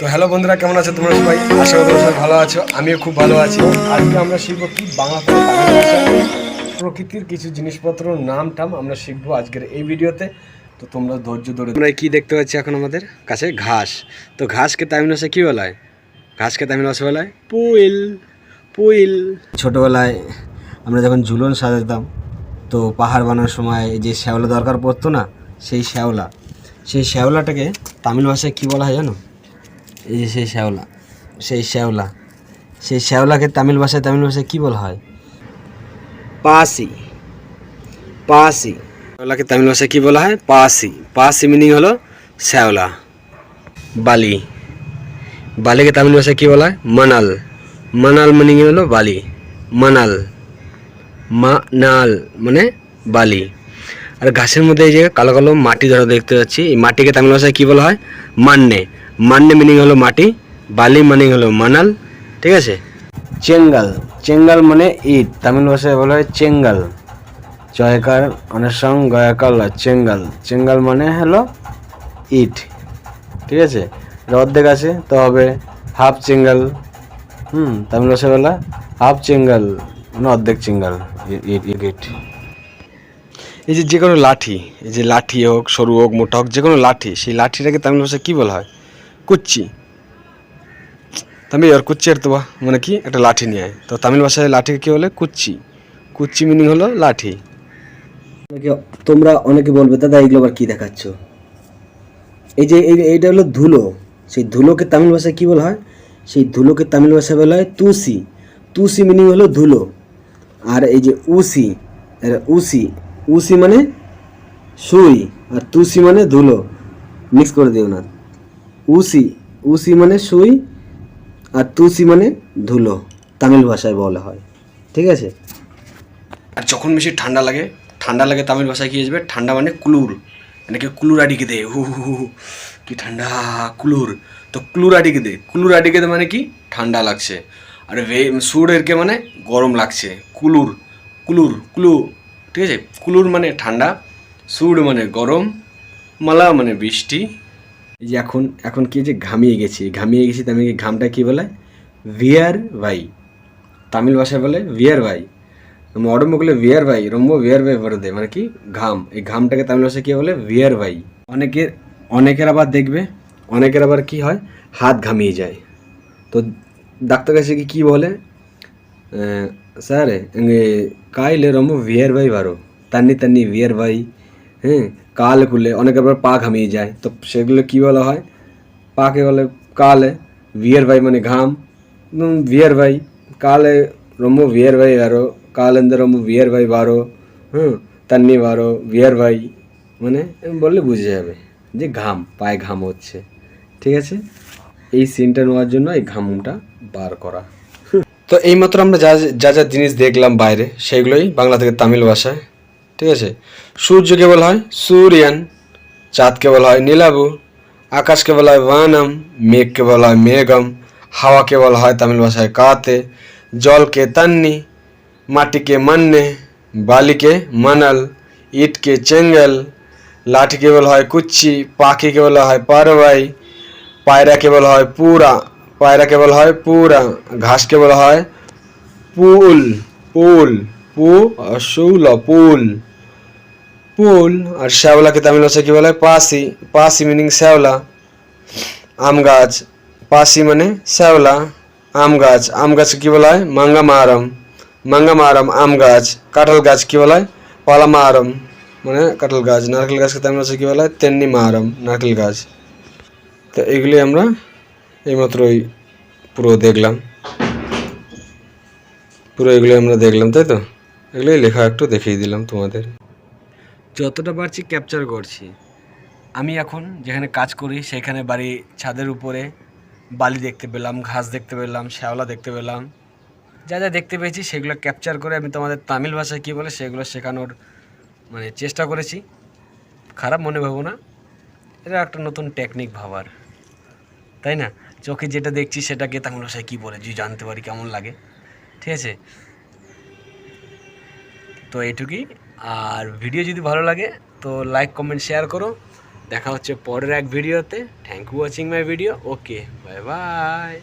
তো হ্যালো বন্ধুরা, কেমন আছো তোমরা সবাই? আশা করি সবাই ভালো আছো, আমিও খুব ভালো আছি। আজকে আমরা শিখব কি বাংলা প্রকৃতির কিছু জিনিসপত্র, নাম টাম আমরা শিখব আজকের এই ভিডিওতে। তো তোমরা ধৈর্য ধরে আমরা কি দেখতে পাচ্ছি এখন আমাদের? কাছে ঘাস। তো ঘাসকে তামিল ভাষায় কী বলা হয়? ঘাসকে তামিল ভাষা বলা হয় পুইল। পুইল। ছোটোবেলায় আমরা যখন ঝুলন সাজাতাম, তো পাহাড় বানানোর সময় যে শ্যাওলা দরকার পড়তো না, সেই শ্যাওলা। সেই শ্যাওলাটাকে তামিল ভাষায় কী বলা হয় জানো? এই যে সেই শ্যাওলা সেই শ্যাওলা, সেই শ্যাওলাকে তামিল ভাষায় তামিল ভাষায় কী বলা হয়? পাসি পাসি। শ্যাওলাকে তামিল ভাষায় কী বলা হয়? পাসি। পাসি মিনিং হলো শ্যাওলা, বালি। বালিকে তামিল ভাষায় কী বলা হয়? মানাল। মানাল মিনিং হলো বালি। মানাল। মানাল মানে বালি। আর ঘাসের মধ্যে এই যে কালো কালো মাটি ধরা দেখতে পাচ্ছি, এই মাটিকে তামিল ভাষায় কী বলা হয়? মান্নে। মান্নে মিনিং হলো মাটি, বালি মিনিং হলো মানাল, ঠিক আছে? চেঙ্গাল চেঙ্গাল মানে ইট, তামিল ভাষায় বলা হয় চেঙ্গাল। জয়কার অনসং গয়াকাল চেঙ্গাল। চেঙ্গাল মানে হলো ইট, ঠিক আছে? অর্ধেক আছে, তো হবে হাফ চেঙ্গাল। হুম, তামিল ভাষায় বলা হাফ চেঙ্গাল মানে অর্ধেক চেঙ্গাল ইট ইট। এই যে যে কোনো লাঠি, এই যে লাঠি হোক, সরু হোক, মোটা হোক যে কোনো লাঠি, সেই লাঠিটাকে তামিল ভাষায় কী বলা হয়? কুচ্চি। তামিল, আর কুচ্চি আর তো মানে কি? একটা লাঠি নিয়ে আয়। তো তামিল ভাষায় লাঠিকে কী বলে? কুচ্চি। কুচ্চি মিনিং হলো লাঠি। তোমরা অনেকে বলবে, দাদা এগুলো আবার কী দেখাচ্ছ? এই যে, এই এইটা হলো ধুলো। সেই ধুলোকে তামিল ভাষায় কী বলা হয়? সেই ধুলোকে তামিল ভাষায় বলা হয় তুসি তুসি মিনিং হলো ধুলো। আর এই যে উসি উসি উসি মানে সুই, আর তুসি মানে ধুলো। মিক্স করে দিও না। উসি উসি মানে সুই আর তুসি মানে ধুলো, তামিল ভাষায় বলা হয়, ঠিক আছে? আর যখন বেশি ঠান্ডা লাগে ঠান্ডা লাগে তামিল ভাষায় কি আসবে ঠান্ডা মানে কুলুর এনেকে কুলুর আডিকে দে, হু হু হু। কি ঠান্ডা, কুলুর, তো কুলুর আডিকে দে কুলুর আডিকে দে মানে কি? ঠান্ডা লাগছে, আর ভে সুরেরকে মানে গরম লাগছে, কুলুর কুলুর, কুলু, ঠিক আছে? কুলুর মানে ঠান্ডা, সুর মানে গরম, মালা মানে বৃষ্টি এই যে এখন এখন কি যে ঘামিয়ে গেছি? ঘামিয়ে গেছি তামিল ঘামটা কি বলে? ভিয়ার ভাই। তামিল ভাষায় বলে ভিয়ার ভাই। বলে ভিয়ার ভাই রম্ব ভিয়ার ভাই দেয়। মানে কি? ঘাম। এই ঘামটাকে তামিল ভাষায় কি বলে? ভিয়ার ভাই। অনেকের অনেকের আবার দেখবে, অনেকের আবার কি হয়? হাত ঘামিয়ে যায়। তো ডাক্তার কাছে কি কী বলে? স্যার কাইলে রম্ব ভিয়ার ভাই বারো। তান্নি তান্নি ভিয়ার ভাই। হ্যাঁ কাল কুলে, অনেকের আবার পা ঘামিয়ে যায়। তো সেগুলো কি বলা হয়? পাকে বলে কালে ভিয়ার ভাই মানে ঘাম। ভিয়ার ভাই কালে রম্ব ভিয়ার ভাই বারো, কালেন্দে রম্ব ভিয়ার ভাই বারো, হুম, তান্নি বারো ভিয়ার ভাই মানে বললে বুঝে যাবে যে ঘাম, পায়ে ঘাম হচ্ছে। ঠিক আছে? এই সিনটা নেওয়ার জন্য এই ঘামটা বার করা। তো এইমাত্র আমরা যা যা যা জিনিস দেখলাম বাইরে, সেগুলোই বাংলা থেকে তামিল ভাষায়। ঠিক আছে সূর্যকে বলা হয় সূর্যান চাঁদকে বলা হয় নীলাবু আকাশকে বলা হয় বানম মেঘকে বলা হয় মেঘম হাওয়াকে বলা হয় তামিল ভাষায় কাতে জলকে তান্নি মাটিকে মান্নে বালিকে মানাল ইটকে চেঙ্গল লাঠিকে বলা হয় কুচ্চি পাখিকে বলা হয় পারবাই পায়রাকে বলা হয় পুরা পায়রাকে বলা হয় পুরা ঘাসকে বলা হয় পুল পুল পু শৌল পুল পুল আর শ্যাওলাকে তামিল ভাষায় কি বলা? পাসি। পাসি মিনিং শ্যাওলা। আম গাছ। পাসি মানে শ্যাওলা। আম গাছ। আম গাছ কি বলা হয়? মাঙ্গা মারম। আম গাছ। কাঁঠাল গাছ কি বলা হয়? পালা মারম। মানে কাঁঠাল গাছ। নারকেল গাছকে তামিল ভাষায় কি বলা হয়? তেন্নি মারম। নারকেল গাছ। তো এগুলি আমরা এইমাত্রই পুরো দেখলাম। পুরো এগুলো আমরা দেখলাম, তাই তো? এগুলোই লেখা একটু দেখিয়ে দিলাম তোমাদের। যতটা পারছি ক্যাপচার করছি। আমি এখন যেখানে কাজ করি, সেখানে বাড়ি ছাদের উপরে বালি দেখতে পেলাম, ঘাস দেখতে পেলাম, শ্যাওলা দেখতে পেলাম। যা যা দেখতে পেয়েছি, সেগুলো ক্যাপচার করে আমি তোমাদের তামিল ভাষায় কী বলে, সেগুলো শেখানোর মানে চেষ্টা করেছি। খারাপ মনে ভাবো না, এটা একটা নতুন টেকনিক ভাবার। তাই না? চোখে যেটা দেখছি, সেটাকে তামিল ভাষায় কী বলে, যদি জানতে পারি কেমন লাগে। ঠিক আছে? তো এইটুকুই। আর ভিডিও যদি ভালো লাগে, তো লাইক কমেন্ট শেয়ার করো। দেখা হচ্ছে পরের এক ভিডিওতে। Thank you watching my video okay bye bye